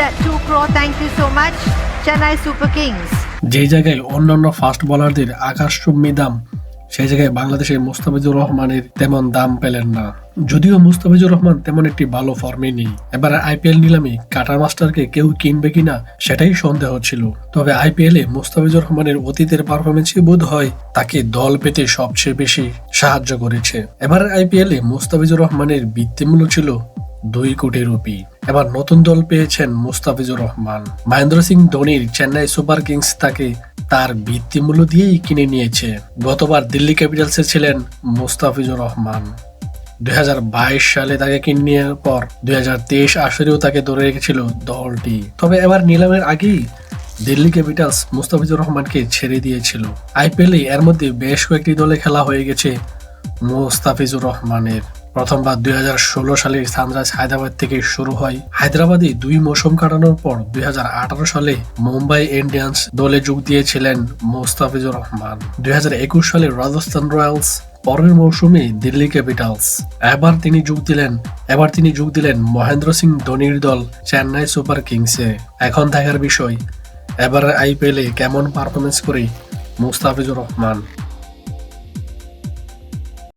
at 2 crore. Thank you so much. Chennai Super Kings. যে জায়গায় অন্যান্য ফাস্ট বোলারদের আকাশচুম্বী দাম সেই জায়গায় বাংলাদেশের মুস্তাফিজুর রহমানের তেমন দাম পেলেন না যদিও মুস্তাফিজুর রহমান তেমন একটি ভালো ফর্মে নেই এবার আইপিএল নিলামে কাটার মাস্টারকে কেউ কিনবে কিনা, সেটাই সন্দেহ ছিল তবে আইপিএল এ মুস্তাফিজুর রহমানের অতীতের পারফরমেন্সই বোধ হয় তাকে দল পেতে সবচেয়ে বেশি সাহায্য করেছে এবার আইপিএল এ মুস্তাফিজুর রহমানের বৃত্তিমূল্য ছিল দুই কোটি রুপি। এবার নতুন দল পেয়েছেন মুস্তাফিজুর রহমান। মহেন্দ্র সিং ধোনির চেন্নাই সুপার কিংস তাকে তার ভিত্তিমূল্য দিয়েই কিনে নিয়েছে। গতবার দিল্লি ক্যাপিটালসে ছিলেন মুস্তাফিজুর রহমান। দুই সালে তাকে কিনে নেওয়ার পর দুই হাজার তেইশ আসরেও তাকে ধরে রেখেছিল দলটি। তবে এবার নিলামের আগেই দিল্লি ক্যাপিটালস মুস্তাফিজুর রহমানকে ছেড়ে দিয়েছিল। আইপিএল এর মধ্যে বেশ কয়েকটি দলে খেলা হয়ে গেছে মুস্তাফিজুর রহমানের। প্রথমবার দুই হাজার ষোলো সালে সানরাইজ হায়দ্রাবাদ থেকে শুরু হয়। হায়দ্রাবাদে দুই মৌসুম কাটানোর পর দুই হাজার আঠারো সালে মুম্বাই ইন্ডিয়ান্স দলে যোগ দিয়েছিলেন মুস্তাফিজুর রহমান। দুই হাজার একুশ সালে রাজস্থান রয়্যালস, পরের মৌসুমে দিল্লি ক্যাপিটালস। এবার তিনি যোগ দিলেন এবার তিনি যোগ দিলেন মহেন্দ্র সিং ধোনির দল চেন্নাই সুপার কিংসে। এখন দেখার বিষয় এবার আইপিএলে কেমন পারফরমেন্স করে মুস্তাফিজুর রহমান?